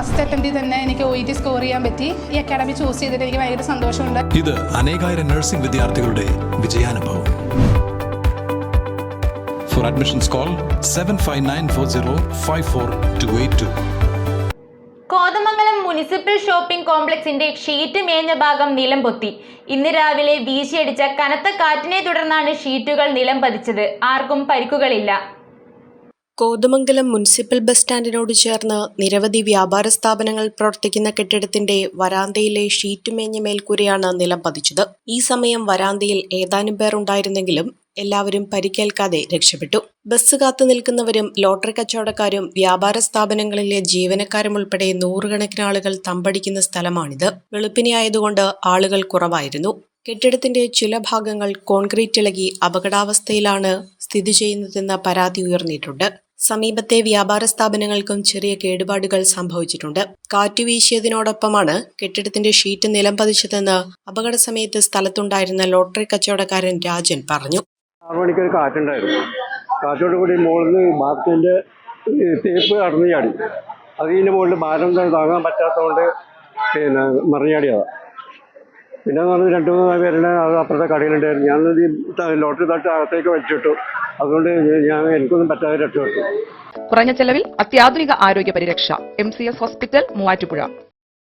First അറ്റംപ്റ്റിൽ തന്നെ എനിക്ക് O E T score ചെയ്യാൻ പറ്റി. ഈ അക്കാഡമി ചൂസ് ചെയ്തിട്ട് എനിക്ക് ഭയങ്കര സന്തോഷമുണ്ട്. ഇത് അനേകായിരം നഴ്സിംഗ് വിദ്യാർത്ഥികളുടെ വിജയാനുഭവം. For admissions call seven five nine four zero five four two eight two Kothamangalam municipal shopping കോംപ്ലക്സിന്റെ sheet മേഞ്ഞ ഭാഗം നിലം പൊത്തി. ഇന്ന് രാവിലെ വീശിയടിച്ച കനത്ത കാറ്റിനെ തുടർന്നാണ് ഷീറ്റുകൾ നിലം പതിച്ചത്. ആർക്കും പരിക്കുകളില്ല. കോതമംഗലം മുനിസിപ്പൽ ബസ് സ്റ്റാൻഡിനോട് ചേർന്ന് നിരവധി വ്യാപാര സ്ഥാപനങ്ങൾ പ്രവർത്തിക്കുന്ന കെട്ടിടത്തിന്റെ വരാന്തയിലെ ഷീറ്റ് മേഞ്ഞ മേൽക്കൂരയാണ് നിലം പതിച്ചത്. ഈ സമയം വരാന്തയിൽ ഏതാനും പേർ ഉണ്ടായിരുന്നെങ്കിലും എല്ലാവരും പരിക്കേൽക്കാതെ രക്ഷപ്പെട്ടു. ബസ് കാത്തു നിൽക്കുന്നവരും ലോട്ടറി കച്ചവടക്കാരും വ്യാപാര സ്ഥാപനങ്ങളിലെ ജീവനക്കാരും ഉൾപ്പെടെ നൂറുകണക്കിന് ആളുകൾ തമ്പടിക്കുന്ന സ്ഥലമാണിത്. വെളുപ്പിനെയായതുകൊണ്ട് ആളുകൾ കുറവായിരുന്നു. കെട്ടിടത്തിന്റെ ചില ഭാഗങ്ങൾ കോൺക്രീറ്റ് ഇളകി അപകടാവസ്ഥയിലാണ് സ്ഥിതി ചെയ്യുന്നതെന്ന പരാതി ഉയർന്നിട്ടുണ്ട്. സമീപത്തെ വ്യാപാര സ്ഥാപനങ്ങൾക്കും ചെറിയ കേടുപാടുകൾ സംഭവിച്ചിട്ടുണ്ട്. കാറ്റ് വീശിയതിനോടൊപ്പമാണ് കെട്ടിടത്തിന്റെ ഷീറ്റ് നിലം പതിച്ചതെന്ന് അപകട സമയത്ത് സ്ഥലത്തുണ്ടായിരുന്ന ലോട്ടറി കച്ചവടക്കാരൻ രാജൻ പറഞ്ഞു. ആറ് മണിക്കൊരു കാറ്റോട് കൂടി മുകളിൽ തേപ്പ് ഇതിന്റെ മുകളിൽ ഭാരം താങ്ങാൻ പറ്റാത്തതുകൊണ്ട് പിന്നെ മറിഞ്ഞു ചാടിയതാണ് പിന്നെ എന്ന് പറഞ്ഞാൽ രണ്ട് മൂന്ന് പേരുടെ അത് അപ്പുറത്തെ കടയിലുണ്ടായിരുന്നു. ഞാൻ ലോട്ടറി തട്ട് അകത്തേക്ക് വെച്ചിട്ടു അതുകൊണ്ട് ഞാൻ എനിക്കൊന്നും പറ്റാതെ രക്ഷപ്പെട്ടു. കുറഞ്ഞ ചെലവിൽ അത്യാധുനിക ആരോഗ്യ പരിരക്ഷ. M C S hospital Muvattupuzha.